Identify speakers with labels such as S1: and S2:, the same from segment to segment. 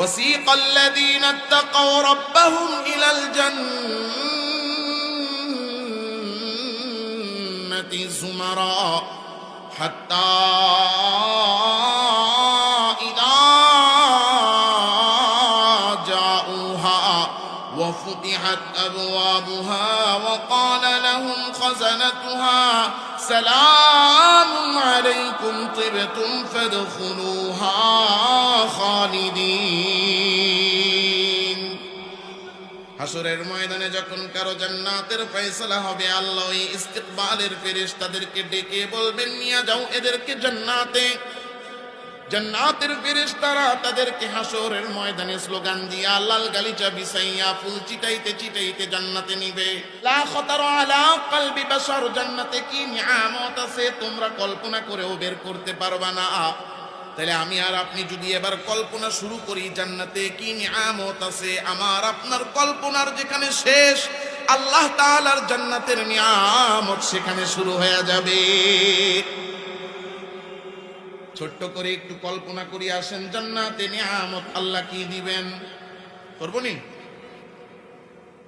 S1: وسيق الذين اتقوا ربهم إلى الجنة زمرا حتى إذا جاءوها وفتحت أبوابها وقال لهم خزنتها سلام عليكم طبتم فادخلوها خالدين হাসরের ময়দানে যখন কারো জান্নাতের ফয়সালা হবে আল্লাহ ওই ইস্তিকবালের ফেরেশতাদেরকে ডেকে বলবেন নিয়ে যাও এদেরকে জান্নাতে জান্নাতের ফেরেশতারা তাদেরকে হাসরের ময়দানে স্লোগান দিয়া লাল গালিচা বিছাইয়া ফুল চিটাইতে চিটাইতে জান্নাতে নিবে। লা খতার আলা কলবি বাশার, জান্নাতে কি নিয়ামত আছে তোমরা কল্পনা করেও বের করতে পারবা না। তাহলে আমি আর আপনি যদি এবার কল্পনা শুরু করি জান্নাতে কি নিয়ামত আছে, আমার আপনার কল্পনার যেখানে শেষ, আল্লাহ তাআলার জান্নাতের নিয়ামত সেখানে শুরু হয়ে যাবে। ছোট্ট করে একটু কল্পনা করি, আসেন জান্নাতে নিয়ামত আল্লাহ কি দিবেন? করব নি?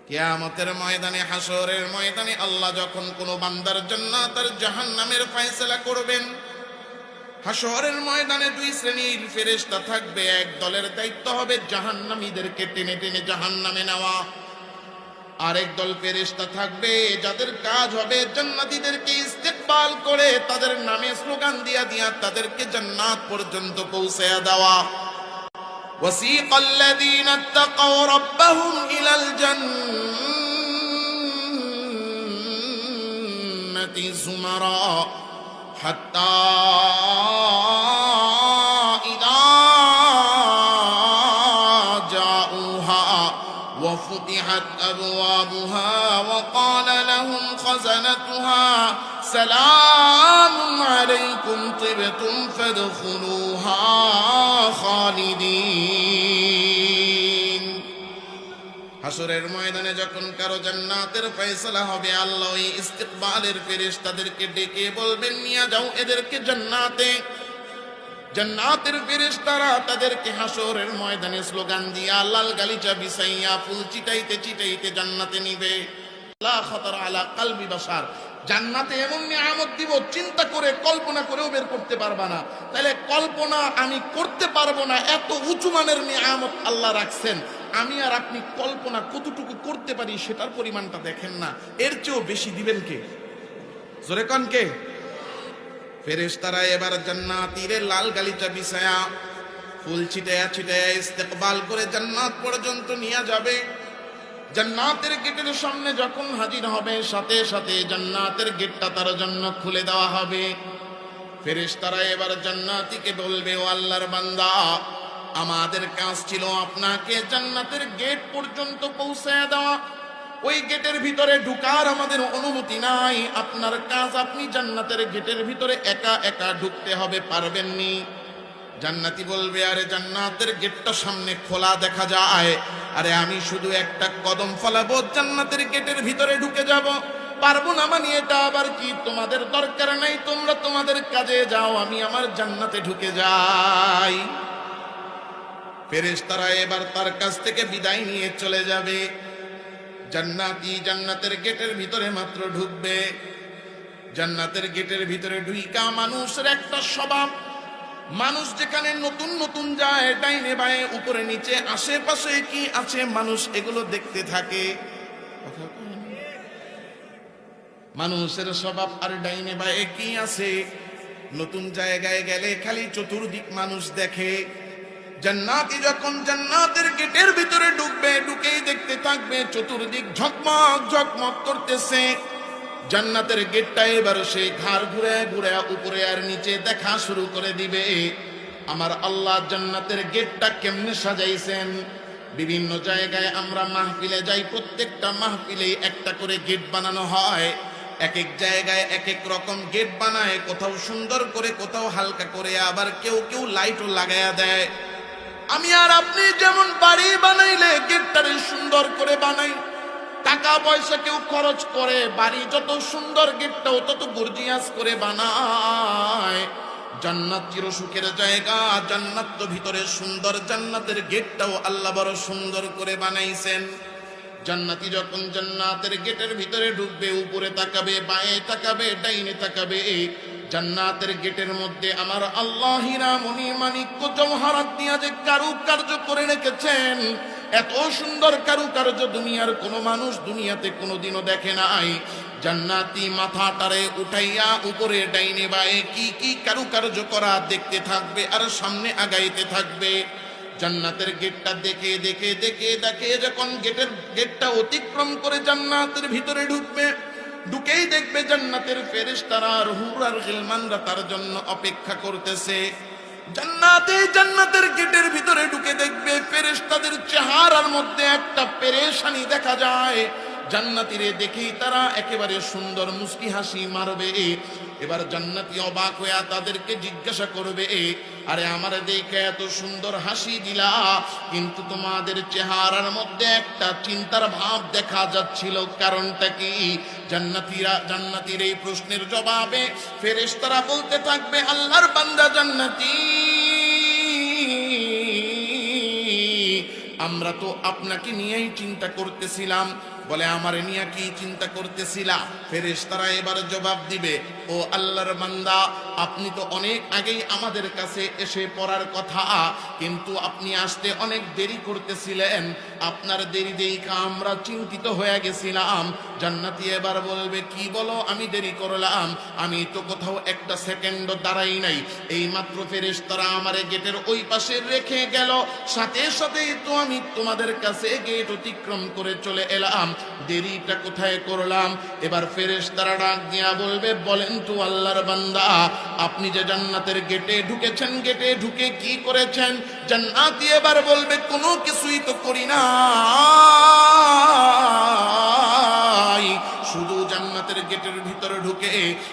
S1: কেয়ামতের ময়দানে হাসরের ময়দানে আল্লাহ যখন কোনো বান্দার জান্নাত আর জাহান্নামের ফয়সালা করবেন হাসরের ময়দানে দুই শ্রেণির ফেরেশতা থাকবে, এক দলের দায়িত্ব হবে জাহান্নামীদেরকে টেনে টেনে জাহান্নামে নেওয়া। আরেক দল ফেরেশতা থাকবে যাদের কাজ হবে জান্নাতীদেরকে ইস্তেকবাল করে তাদের নামে স্লোগান দিয়া দিয়া তাদেরকে জান্নাত পর্যন্ত পৌঁছায়া দেওয়া وسيق الذين اتقوا ربهم إلى الجنة زمرا حتى وفتحت أبوابها وقال لهم خزنتها سلام عليكم طبتم فادخلوها خالدين হাসরের ময়দানে যখন কারো জান্নাতের ফয়সালা হবে আল্লাহ ওই ইস্তিকবালের ফেরেশতাদেরকে ডেকে বলবেন নিয়ে যাও এদেরকে জান্নাতে জান্নাতের ফেরেশতারা তাদেরকে হাসরের ময়দানে স্লোগান দিয়া লাল গালিচা বিছাইয়া ফুল চিটাইতে চিটাইতে জান্নাতে নিবে। লা খতর আলা কালবি বাসার জান্নাতে এমন নিয়ামত দিব, চিন্তা করে, কল্পনা করেও বের করতে পারবা না। তাহলে কল্পনা আমি করতে পারব না, এত উঁচু মানের নিয়ামত আল্লাহ রাখছেন। আমি আর আপনি কল্পনা কতটুকু করতে পারি সেটার পরিমাণটা দেখেন না। এর চেয়েও বেশি দিবেন কে? জোরে কন কে? ফেরেশতারা এবার জান্নাতীরে লাল গালিচা বিছায়া ফুল ছিটায়া ছিটায়া ইস্তেকবাল করে জান্নাত পর্যন্ত নিয়ে যাবে। জান্নাতের গেটের সামনে যখন হাজির হবে, সাথে সাথে জান্নাতের গেটটা তার জন্য খুলে দেওয়া হবে। ফেরেশতারা এবার জান্নাতীকে বলবে, ও আল্লাহর বান্দা, আমাদের কাজ ছিল আপনাকে জান্নাতের গেট পর্যন্ত পৌঁছায় দেওয়া। ওই গেটের ভিতরে ঢুকার আমাদের অনুমতি নাই। আপনার কাজ আপনি জান্নাতের গেটের ভিতরে একা একা ঢুকতে হবে পারবেননি জান্নাতি বলবে, আরে জান্নাতের গেটটা সামনে খোলা দেখা যায়। আরে আমি শুধু একটা কদম ফলাবো, জান্নাতের গেটের ভিতরে ঢুকে যাব। পারব না মানে এটা আবার কি? তোমাদের দরকার নাই, তোমরা তোমাদের কাজে যাও, আমি আমার জান্নাতে ঢুকে যাই। ফেরেশতারা এবার তার কাছ থেকে বিদায় নিয়ে চলে যাবে। জান্নাতি জান্নাতের গেটের ভিতরে মাত্র ঢুকবে। জান্নাতের গেটের ভিতরে ঢুইকা মানুষের একটা স্বভাব। মানুষ যেখানে নতুন নতুন যায়, ডাইনে বায়ে, উপরে নিচে, আশেপাশে কি আছে মানুষ এগুলো দেখতে থাকে। মানুষের স্বভাব আর ডাইনে বায়ে কি আছে? নতুন জায়গায় গেলে খালি চতুর্দিক মানুষ দেখে। জান্নাতি যখন জান্নাতের গেটের ভিতরে ঢুকবে, ঢুকেই দেখতে থাকবে, চতুর্দিক ঝকমক ঝকমক করতেছে। জান্নাতের গেটটা এবার সে ঘাড় ঘুরে ঘুরে উপরে আর নিচে দেখা শুরু করে দিবে। আমার আল্লাহ জান্নাতের গেটটা কেমনে সাজাইছেন? বিভিন্ন জায়গায় আমরা মাহফিলে যাই, প্রত্যেকটা মাহফিলে একটা করে গেট বানানো হয়। এক এক জায়গায় এক এক রকম গেট বানায়, কোথাও সুন্দর করে, কোথাও হালকা করে, আবার কেউ কেউ লাইটও লাগায়া দেয়। আমি আর আপনি যেমন বাড়ি বানাইলে গেটটারে সুন্দর করে বানাই, টাকা পয়সা কেউ খরচ করে, বাড়ি যত সুন্দর গেটটাও তত গর্জিয়াস করে বানায়। জান্নাত চির সুখের জায়গা, জান্নাত তো ভিতরে সুন্দর, জান্নাতের গেটটাও আল্লাহ বড় সুন্দর করে বানাইছেন। জান্নাতি যখন জান্নাতের গেটের ভিতরে ঢুকবে, উপরে তাকাবে, বাঁয়ে তাকাবে, ডাইনে তাকাবে জান্নাতের গেটের মধ্যে আমার আল্লাহ হীরা মণি মানিক্য জমহারাত দিয়া যে কারুকার্য করে রেখেছেন, এত সুন্দর কারুকার্য দুনিয়ার কোনো মানুষ দুনিয়াতে কোনোদিনও দেখে নাই। জান্নাতি মাথাটারে উঠাইয়া উপরে ডাইনে বায়ে কি কি কারুকার্য করা দেখতে থাকবে আর সামনে আগাইতে থাকবে। জান্নাতের গেটটা দেখে দেখে দেখে দেখে যখন গেটের গেটটা অতিক্রম করে জান্নাতের ভিতরে ঢুকবে ঢুকেই দেখবে জান্নাতের ফেরেশতারা আর হুর আর গিলমানরা তার জন্য অপেক্ষা করতেছে। জান্নাতে জান্নাতের গেটের ভিতরে ঢুকে দেখবে ফেরেশতাদের চেহারার মধ্যে একটা পেরেশানি দেখা যায়। জান্নাতিরে দেখেই তারা একেবারে সুন্দর মুস্কি হাসি মারবে। এবার জান্নাতি অবাক হইয়া তাদেরকে জিজ্ঞাসা করবে, আরে আমার দেখে এত সুন্দর হাসি দিলা, কিন্তু তোমাদের চেহারার মধ্যে একটা চিন্তার ভাব দেখা যাচ্ছিল। কারণটা কি? জান্নাতিরা, জান্নাতির এই প্রশ্নের জবাবে ফেরেশতারা বলতে থাকবে, আল্লাহর বান্দা জান্নাতি। আমরা তো আপনাকে নিয়েই চিন্তা করতেছিলাম বলে আমার নিয়া কি চিন্তা করতেছিলা? ফেরেশতারা এবার জবাব দিবে ও আল্লাহর বান্দা আপনি তো অনেক আগেই আমাদের কাছে এসে পড়ার কথা, কিন্তু আপনি আসতে অনেক দেরি করতেছিলেন। আপনার দেরি দেখা আমরা চিন্তিত হয়ে গেছিলাম। জান্নাতি এবার বলবে, কি বলো, আমি দেরি করলাম। আমি তো কোথাও একটা সেকেন্ড দাঁড়াই নাই। এই মাত্র ফেরেশতারা আমার গেটের ওই পাশে রেখে গেল। সাথে সাথেই তো আমি তোমাদের কাছে গেট অতিক্রম করে চলে এলাম। দেরিটা কোথায় করলাম? এবার ফেরেশতারা ডাক দিয়া বলবে, বলেন তো আল্লাহর বান্দা আপনি যে জান্নাতের গেটে ঢুকেছেন, গেটে ঢুকে কি করেছেন? জান্নাতি এবার বলবে, কোনো কিছুই তো করি না জান্নাতের গেটের ভিতরে ঢুকে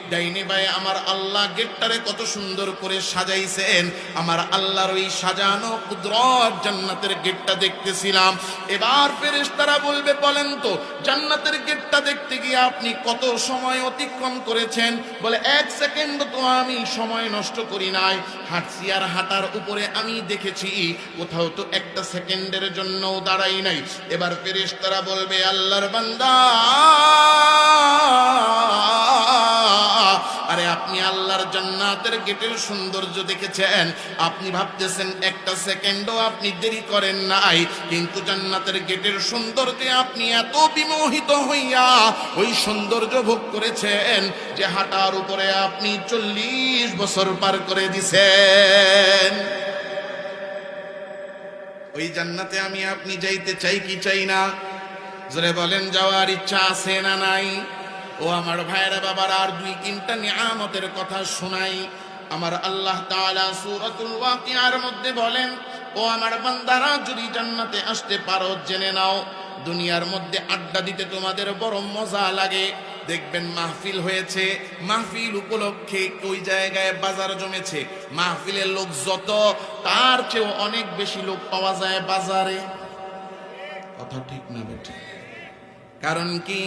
S1: ডাইনে বায়ে আমার আল্লাহ গেটটারে কত সুন্দর করে সাজাইছেন। আমার আল্লাহর ওই সাজানো কুদরত জান্নাতের গেটটা দেখতেছিলাম। এবার ফেরেশতারা বলবে, বলেন তো, জান্নাতের গেটটা দেখতে গিয়ে আপনি কত সময় অতিক্রম করেছেন? বলে, এক সেকেন্ড তো আমি সময় নষ্ট করি নাই। হাঁটছি আর হাঁটার উপরে আমি দেখেছি, কোথাও তো একটা সেকেন্ডের জন্যও দাঁড়াই নাই। এবার ফেরেশতারা বলবে, আল্লাহর বান্দা! আরে আপনি আল্লাহর জান্নাতের গেটের সৌন্দর্য দেখেছেন? আপনি ভাবতেছেন একটা সেকেন্ডও আপনি দেরি করেন নাই, কিন্তু জান্নাতের গেটের সৌন্দর্যে আপনি এত বিমোহিত হইয়া ওই সৌন্দর্য ভোগ করেছেন যে হাঁটার উপরে আপনি চল্লিশ বছর পার করে দিছেন। ওই জান্নাতে আমি আপনি যাইতে চাই কি চাই না? জোরে বলেন, যাওয়ার ইচ্ছা আছে না নাই? ও আমার ভাইরা বাবার, আর দুই তিনটা নিয়ামতের কথা শোনাই। আমার আল্লাহ তাআলা সূরাতুল ওয়াকিয়ার মধ্যে বলেন, ও আমার বান্দারা, যদি জান্নাতে আসতে পারো, জেনে নাও, দুনিয়ার মধ্যে আড্ডা দিতে তোমাদের বড় মজা লাগে। দেখবেন মাহফিল হয়েছে, মাহফিল উপলক্ষে ওই জায়গায় বাজার জমেছে। মাহফিলের লোক যত, তার চেয়েও অনেক বেশি লোক পাওয়া যায় বাজারে। কথা ঠিক না বেঠিক কারণ কি?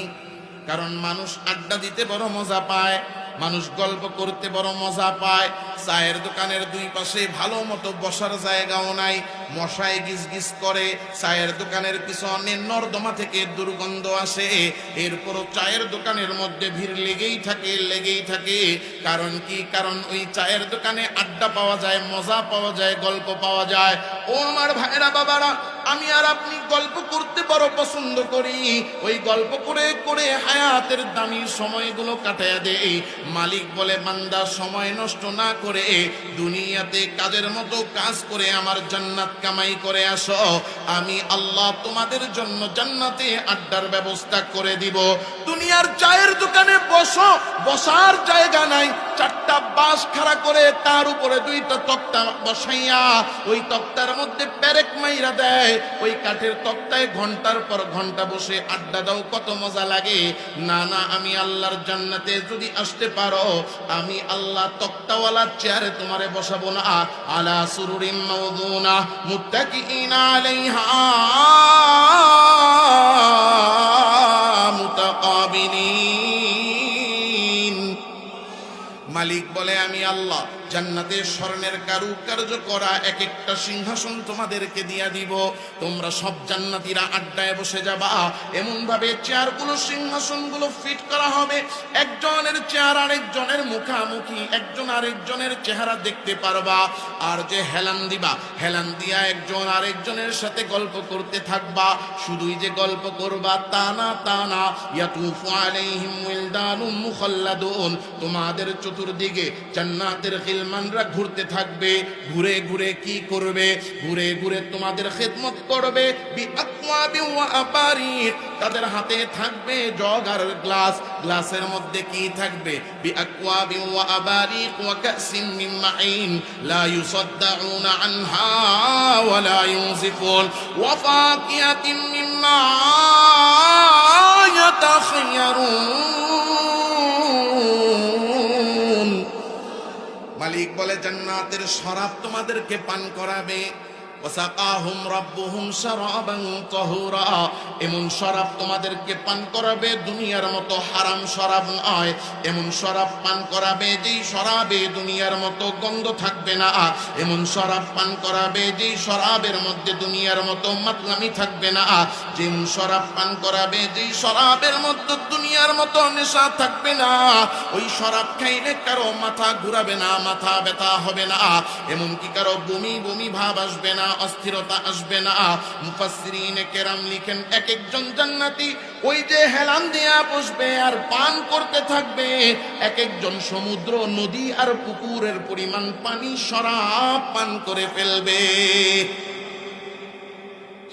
S1: কারণ মানুষ আড্ডা দিতে বড় মজা পায় মানুষ গল্প করতে বড় মজা পায় চায়ের দোকানের দুই পাশে ভালো মতো বসার জায়গাও নাই। মশায় গিজ গিজ করে, চায়ের দোকানের পিছনে নর্দমা থেকে দুর্গন্ধ আসে। এরপরও চায়ের দোকানের মধ্যে ভিড় লেগেই থাকে লেগেই থাকে। কারণ কি? কারণ ওই চায়ের দোকানে আড্ডা পাওয়া যায়, মজা পাওয়া যায়, গল্প পাওয়া যায়। ও আমার ভাইরা বাবারা, আমি আর আপনি গল্প করতে বড় পছন্দ করি। ওই গল্প করে করে হায়াতের দামি সময়গুলো কাটাইয়া দেই। মালিক বলে, বান্দা, সময় নষ্ট না করে দুনিয়াতে কাজের মতো কাজ করে আমার জান্নাত কামাই করে আসো। আমি আল্লাহ তোমাদের জন্য জান্নাতে আড্ডার ব্যবস্থা করে দিব। দুনিয়ার চায়ের দোকানে বসো, বসার জায়গা নাই চারটা বাঁশ খাড়া করে তার উপরে দুইটা তক্তা বসাইয়া ওই তক্তার মধ্যে প্যারেক মাইরা দেয়। ওই কাঠের তক্তায় ঘণ্টার পর ঘণ্টা বসে আড্ডা দাও, কত মজা লাগে। না না, আমি আল্লাহর জান্নাতে যদি আসতে পারো, আমি আল্লাহ তক্তাওয়ালা চেয়ারে তোমারে বসাবো না। আলা সুরুরিম মাউদুনা মুত্তাকিইনা আলাইহা মুতাকাবিলিন। মালিক বলে আমি আল্লাহ। জান্নাতে স্বর্ণের কারুকার্য করা এক একটা সিংহাসন তোমাদেরকে দিয়া দিব। তোমরা সব জান্নাতীরা আড্ডায় বসে যাবা। এমন ভাবে চেয়ারগুলো, সিংহাসনগুলো ফিট করা হবে। একজনের চেয়ার আরেকজনের মুখামুখি, একজন আরেকজনের চেহারা দেখতে পারবা। আর যে হেলান দিবা, হেলান দিয়া একজন আরেকজনের সাথে গল্প করতে থাকবা। শুধুই যে গল্প করবা তা না তা না। ইয়াতুফু আলাইহিম ওয়ালদানুম মুখাল্লাদুন। তোমাদের চতুর্দিকে জান্নাতের খিলমানরা ঘুরতে থাকবে, ঘুরে ঘুরে কি করবে? ঘুরে ঘুরে তোমাদের খেদমত করবে তাদের হাতে থাকবে জগ আর গ্লাস। গ্লাসের মধ্যে কি থাকবে? বি মালিক বলে জান্নাতের শরাব তোমাদেরকে পান করাবে। ওয়াসাকাহুম রাব্বুহুম শারাবান তাহুরা। এমন শরাব তোমাদেরকে পান করাবে, দুনিয়ার মতো হারাম শরাব নয়। এমন শরাব পান করাবে যেই শরাবে দুনিয়ার মতো গন্ধ থাকবে না। এমন শরাব পান করাবে যেই শরাবের মধ্যে দুনিয়ার মতো মাতলামি থাকবে না। যেমন শরাব পান করাবে যেই শরাবের মধ্যে দুনিয়ার মতো নেশা থাকবে না। ওই শরাব খাইলে কারও মাথা ঘুরাবে না, মাথা ব্যথা হবে না। এমনকি কারও বমি বমি ভাব আসবে না। অস্থিরতা আসবে না। মুফাসসিরিন কেরাম লিখেন এক একজন জান্নাতি ওই যে হেলান দিয়া বসবে আর পান করতে থাকবে। এক একজন সমুদ্র, নদী আর পুকুরের পরিমাণ পানি শরাব পান করে ফেলবে।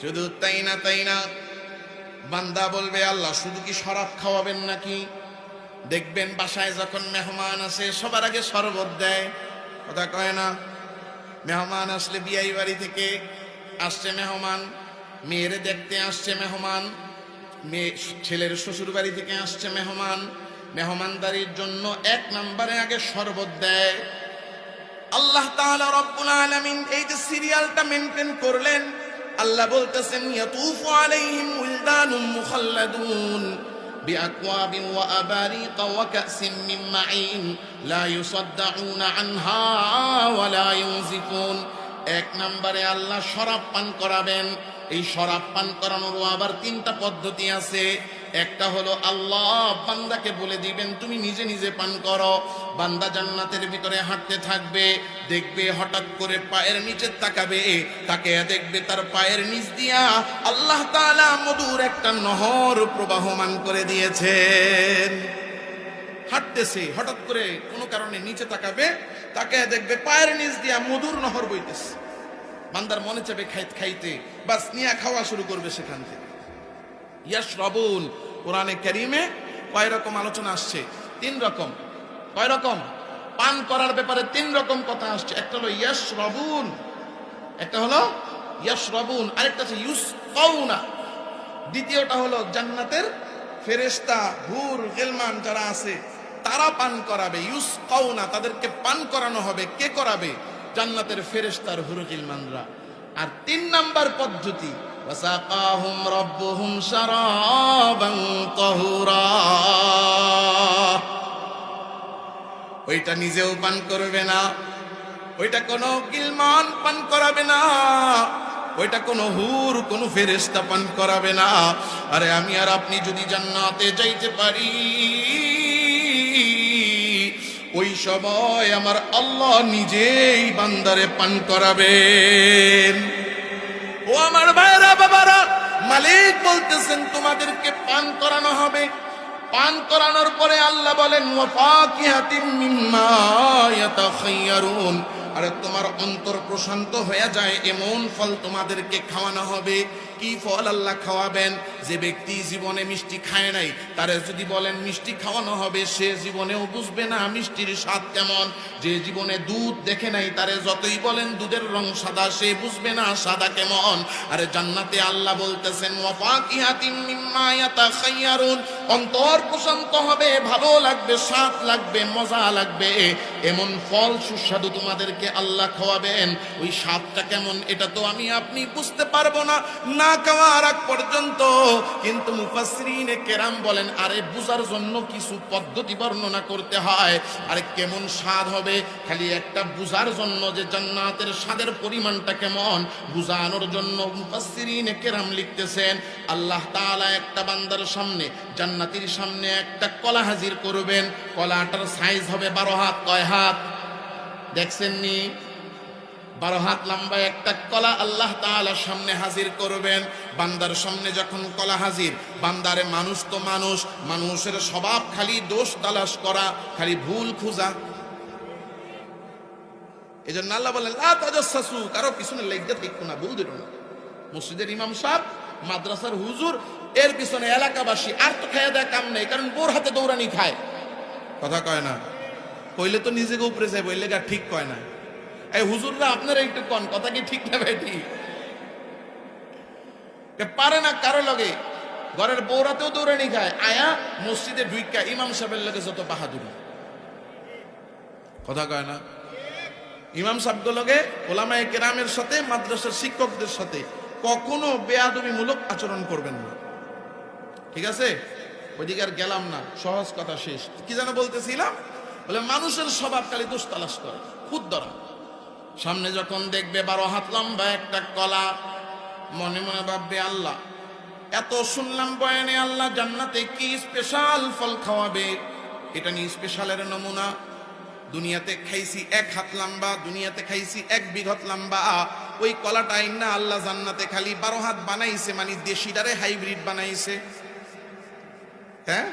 S1: শুধু তাই না তাই না? বান্দা বলবে, আল্লাহ, শুধু কি শরাব খাওয়াবেন নাকি? দেখবেন বাসায় যখন মেহমান আসে, সবার আগে শরবত দেয়। কথা কয় না? মেহমান আসলে বিয়াই বাড়ি থেকে আসছে মেহমান, মেয়েরে দেখতে আসছে মেহমান, মেয়ে ছেলের শ্বশুর বাড়ি থেকে আসছে মেহমান, মেহমানদারির জন্য এক নম্বরে আগে শরবত দেয়। আল্লাহ এই যে সিরিয়ালটা মেনটেন করলেন, আল্লাহ বলতেছেন بأكواب وأباريق وكأس من معين لا يصدعون عنها ولا ينزفون এক নম্বরে আল্লাহ শরাব পান করাবেন এই শরাব পান করানোরও আবার তিনটা পদ্ধতি আছে একটা হলো আল্লাহ, বান্দাকে বলে দিবেন, তুমি নিজে নিজে পান করো। বান্দা জান্নাতের ভিতরে হাঁটতে থাকবে, দেখবে হঠাৎ করে পায়ের নিচে তাকাবে, তাকে দেখবে তার পায়ের নিচ দিয়া আল্লাহ তাআলা মধুর একটা নহর প্রবাহমান করে দিয়েছেন। হাঁটতেছে, হঠাৎ করে কোনো কারণে নিচে তাকাবে, তাকে দেখবে পায়ের নিচ দিয়া মধুর নহর বইতেছে। বান্দার মনে চাবে খাইতে খাইতে, বাস নিয়া খাওয়া শুরু করবে সেখান থেকে। ইয়াস কোরআনে ক্যারিমে কয় রকম আলোচনা আসছে? তিন রকম। কয় রকম? পান করার ব্যাপারে তিন রকম কথা আসছে। একটা হলো ইয়াস একটা হলো ইয়াস আরেকটা আছে ইউস কৌনা দ্বিতীয়টা হলো জান্নাতের ফেরেস্তা হুর গেলমান যারা আছে, তারা পান করাবে। ইউস কৌনা তাদেরকে পান করানো হবে। কে করাবে? জান্নাতের ফেরেস্তার হুর গিলমানরা। আর তিন নাম্বার পদ্ধতি ওয়াসাকাহুম রব্বুহুম শারাবান তাহুরা ওইটা নিজেও পান করবে না, ওইটা কোনো গিলমান পান করাবে না, ওইটা কোনো হুর, কোনো ফেরেস্তা পান করাবে না। আরে আমি আর আপনি যদি জান্নাতে যাইতে পারি, ওই সময় আমার আল্লাহ নিজেই বান্দারে পান করাবেন। ও আমার ভাইরা, বাবারা, মালিক বলতেছেন, তোমাদেরকে পান করানো হবে। পান করানোর পরে আল্লাহ বলেন আরে, তোমার অন্তর প্রশান্ত হয়ে যায়, এমন ফল তোমাদেরকে খাওয়ানো হবে। কি ফল আল্লাহ খাওয়াবেন? যে ব্যক্তি জীবনে মিষ্টি খায় নাই, তারে যদি বলেন মিষ্টি খাওয়ানো হবে, সে জীবনেও বুঝবে না মিষ্টির স্বাদ কেমন। যে জীবনে দুধ দেখে নাই, তারে যতই বলেন দুধের রং সাদা, সে বুঝবে না সাদা কেমন। আরে জান্নাতে আল্লাহ বলতেছেন অন্তর প্রশান্ত হবে, ভালো লাগবে, স্বাদ লাগবে, মজা লাগবে। এমন ফল সুস্বাদু তোমাদেরকে আল্লাহ খাওয়াবেন। ওই স্বাদটা কেমন, এটা তো আমি, আপনি বুঝতে পারব না। না খাওয়ার আগ পর্যন্ত কিন্তু মুফাসরিনে কেরাম বলেন, আরে বুঝার জন্য কিছু পদ্ধতি বর্ণনা করতে হয়। আরে কেমন স্বাদ হবে? খালি একটা বুঝার জন্য যে জান্নাতের স্বাদের পরিমাণটা কেমন? বুঝানোর জন্য মুফাসসিরিনে কেরাম লিখতেছেন, আল্লাহ তাআলা একটা বান্দার সামনে, জান্নাতির সামনে একটা কলা হাজির করবেন। কলাটার সাইজ হবে বারো হাত, কয় হাত? দেখছেন নি বারো হাত লম্বা একটা কলা আল্লাহ তাআলার সামনে হাজির করবেন। বান্দার সামনে যখন কলা হাজির, বান্দারে মানুষ তো মানুষ, মানুষের স্বভাব খালি দোষ তালাশ করা, খালি ভুল খুঁজা। এই জন্য আল্লাহ বলেন, লা কারও পিছনে লেগে থাকতো না, ভুল দিল না। মসজিদের ইমাম সাহেব, মাদ্রাসার হুজুর, এর পিছনে এলাকাবাসী, আর তো খাইয়া দেয় কাম নেই, কারণ বোর হাতে দৌড়ানি খায়। কথা কয় না। কইলে তো নিজেকে উপরে যায় বললে গা ঠিক কয় না। এই হুজুররা আপনারা একটু কন? কথা কি ঠিক না ভাই পারে না কারও লগে। ঘরের বৌরাতেও দৌড়ানি খায়। আয়া মসজিদে ঢুইকা ইমাম সাহেবের লগে যত বাহাদুরি। কথা কয় না? ইমাম সাহেবগুলোকে ওলামায়ে কেরামের সাথে, মাদ্রাসার শিক্ষকদের সাথে কখনো বেয়াদবিমূলক আচরণ করবেন না। ঠিক আছে? ওইদিকে আর গেলাম না। সহজ কথা শেষ। কি যেন বলতেছিলাম? বলে, মানুষের স্বভাব খালি দোষ তালাশ করে। খুদ সামনে যখন দেখবে বারো হাত লম্বা একটা কলা, মনে মনে ভাববে, আল্লাহ, এত শুনলাম বয়ানে আল্লাহ জান্নাতে কি স্পেশাল ফল খাওয়াবে? এটা নিয়ে স্পেশালের নমুনা। দুনিয়াতে খাইছি এক হাত লম্বা, দুনিয়াতে খাইছি এক বিঘত লম্বা। ওই কলাটাই না আল্লাহ জান্নাতে খালি বারো হাত বানাইছে মানে দেশি দেশিটারে হাইব্রিড বানাইছে। হ্যাঁ?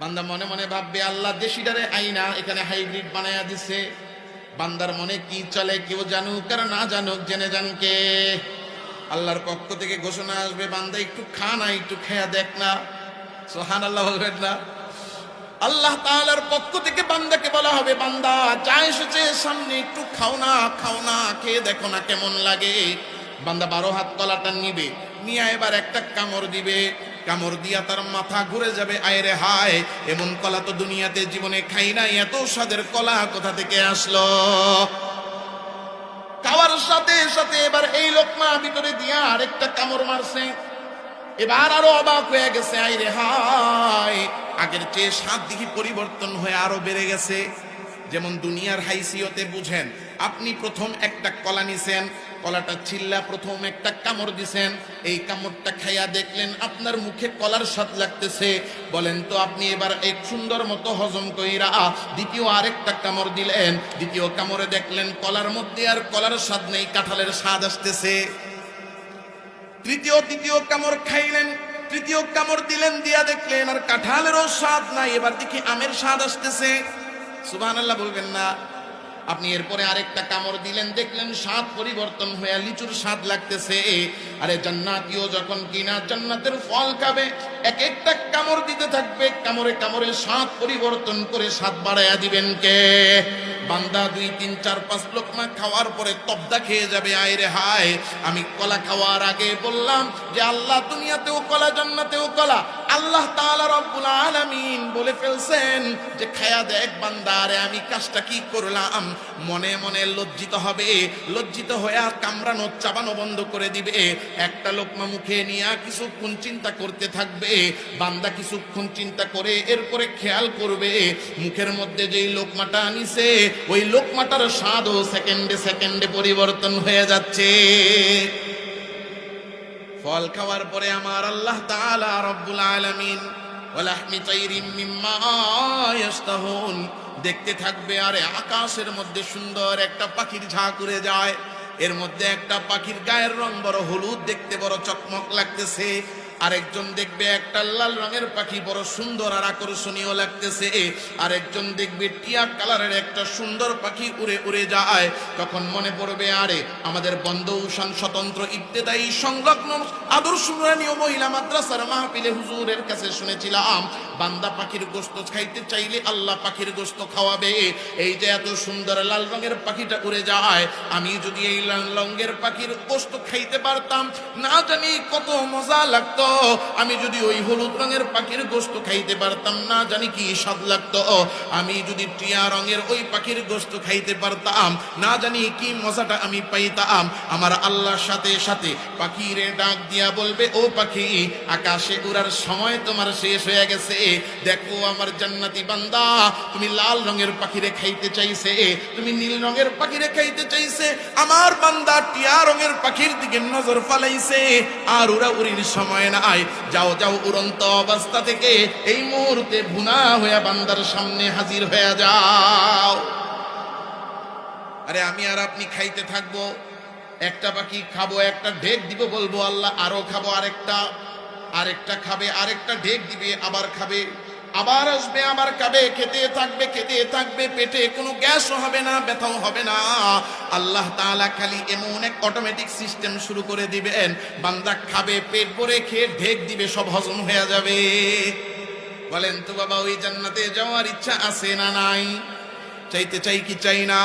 S1: বান্দা মনে মনে ভাববে, আল্লাহ দেশি দেশিটারে আইনা, এখানে হাইব্রিড বানায়া দিছে। বান্দার মনে কি চলে কেউ জানুক আর না জানুক জেনে জানকে আল্লাহর পক্ষ থেকে ঘোষণা আসবে, বান্দা একটু খা না, একটু খেয়া দেখ না। সোহান আল্লাহ বলবেন না। আল্লাহ তাআলার পক্ষ থেকে বান্দাকে বলা হবে, বান্দা, যা এসেছে সামনে একটু খাও না খাও না, খেয়ে দেখো না কেমন লাগে। বান্দা বারো হাত কলাটা নিবে, নিয়ে এবার একটা কামড় দিবে। কামড় দিয়া তার মাথা ঘুরে যাবে, আয়রে হায়, এমন কলা তো দুনিয়াতে জীবনে খাই নাই, এত স্বাদের কলা কোথা থেকে আসলো? খাওয়ার সাথে সাথে এবার এই লোকমা ভিতরে দিয়া আরেকটা কামড় মারছে। এবার আরও অবাক হয়ে গেছে আই রে হায়, আগের চেয়ে সাত দিকে পরিবর্তন হয়ে আরও বেড়ে গেছে। যেমন দুনিয়ার হাইসিয়তে বুঝেন আপনি প্রথম একটা কলা নিছেন, কলাটা চিল্লা প্রথম একটা কামড় দিছেন, এই কামড়টা খাইয়া দেখলেন আপনার মুখে কলার স্বাদ লাগতেছে। বলেন তো আপনি এবার এক সুন্দর মতো হজম কইরা দ্বিতীয় আরেকটা কামড় দিলেন, দ্বিতীয় কামড়ে দেখলেন কলার মধ্যে আর কলার স্বাদ নেই, কাঁঠালের স্বাদ আসতেছে। তৃতীয় তৃতীয় কামড় খাইলেন, তৃতীয় কামড় দিলেন, দিয়া দেখলেন আর কাঁঠালেরও স্বাদ নাই, এবার দেখি আমের স্বাদ আসতেছে। সুবাহ আল্লাহ বলবেন না। আপনি এরপরে আরেকটা কামড় দিলেন, দেখলেন স্বাদ পরিবর্তন হয়ে লিচুর স্বাদ লাগতেছে। আরে জান্নাতীয় যখন কিনা জান্নাতের ফল খাবে, এক একটা কামড় দিতে থাকবে, কামড়ে কামড়ে স্বাদ পরিবর্তন করে স্বাদ বাড়াইয়া দিবেন কে? বান্দা দুই, তিন, চার, পাঁচ লোকমা খাওয়ার পরে তবদা খেয়ে যাবে, আয়রে হায়। আমি কলা খাওয়ার আগে বললাম যে, আল্লাহ দুনিয়াতেও কলা, জান্নাতেও কলা। আল্লাহ তাআলা রব্বুল আলামিন বলে ফেলছেন যে, খায়া দেখ বান্দা, আরে আমি কাজটা কি করলাম? মনে মনে লজ্জিত হবে। লজ্জিত হয়ে আর কামড়ানো, চাবানো বন্ধ করে দিবে। একটা লোকমা মুখে নিয়ে কিছুক্ষণ চিন্তা করতে থাকবে। বান্দা কিছুক্ষণ চিন্তা করে এরপরে খেয়াল করবে। মুখের মধ্যে যেই লোকমাটা আনিছে ওই লোকমাটার স্বাদও সেকেন্ডে সেকেন্ডে পরিবর্তন হয়ে যাচ্ছে। ফল খাওয়ার পরে আমার আল্লাহ তাআলা রব্বুল আলামিন ওয়ালাহমি তাইরিম মিম্মা ইয়াশতাহুন দেখতে থাকবে, আরে আকাশের মধ্যে সুন্দর একটা পাখির ঝাঁক উড়ে যায়। এর মধ্যে একটা পাখির গায়ের রং বড় হলুদ, দেখতে বড় চকমক লাগতেছে। আরেকজন দেখবে একটা লাল রঙের পাখি বড় সুন্দর আর আকর্ষণীয় লাগতেছে। আরেকজন দেখবে টিয়া কালারের একটা সুন্দর পাখি উড়ে উড়ে যায়। তখন মনে পড়বে, আরে, আমাদের বন্ধ উষান স্বতন্ত্র ইত্তেদায়ী সংলগ্ন আদর্শ মহিলা মাদ্রাসার মাহপিলে হুজুরের কাছে শুনেছিলাম বান্দা পাখির গোস্ত খাইতে চাইলে আল্লাহ পাখির গোস্ত খাওয়াবে। এই যে এত সুন্দর লাল রঙের পাখিটা উড়ে যায়, আমি যদি এই লাল রঙের পাখির গোস্ত খাইতে পারতাম, না জানি কত মজা লাগতো। আমি যদি ওই হলুদ রঙের পাখির গোস্ত খাইতে পারতাম, না জানি কি স্বাদ লাগতো। আমি যদি টিয়া রঙের ওই পাখির গোস্ত খাইতে পারতাম, না জানি কি মজাটা আমি পাইতাম। আমার আল্লাহর সাথে সাথে পাখিরে ডাক দিয়া বলবে, ও পাখি, আকাশে উড়ার সময় তোমার শেষ হয়ে গেছে। দেখো আমার জান্নাতি বান্দা, তুমি লাল রঙের পাখিরে খাইতে চাইছে, তুমি নীল রঙের পাখিরে খাইতে চাইছে, আমার বান্দা টিয়া রঙের পাখির দিকে নজর ফালাইছে, আর উড়া উড়ির সময় নাই। যাও যাও, উড়ন্ত অবস্থা থেকে এই মুহূর্তে ভুনা হয়ে বান্দার সামনে হাজির হয়ে যাও। আরে আমি আর আপনি খাইতে থাকব, একটা পাখি খাব, একটা ঢেক দিব বলব, আল্লাহ আরও খাব আরেকটা। আরেকটা খাবে, আরেকটা ঢেক দিবে, আবার খাবে। আবার আসবে, আবার খাবে, খেতে থাকবে খেতে থাকবে, পেটে কোনো গ্যাসও হবে না, ব্যথাও হবে না। আল্লাহ তাআলা খালি এমন এক অটোমেটিক সিস্টেম শুরু করে দিবেন, বান্দা খাবে, পেট ভরে খেয়ে ঢেক দিবে, সব হজম হয়ে যাবে। বলেন তো বাবা, ওই জান্নাতে যাওয়ার ইচ্ছা আছে না নাই? চাইতে চাই কি চাই না?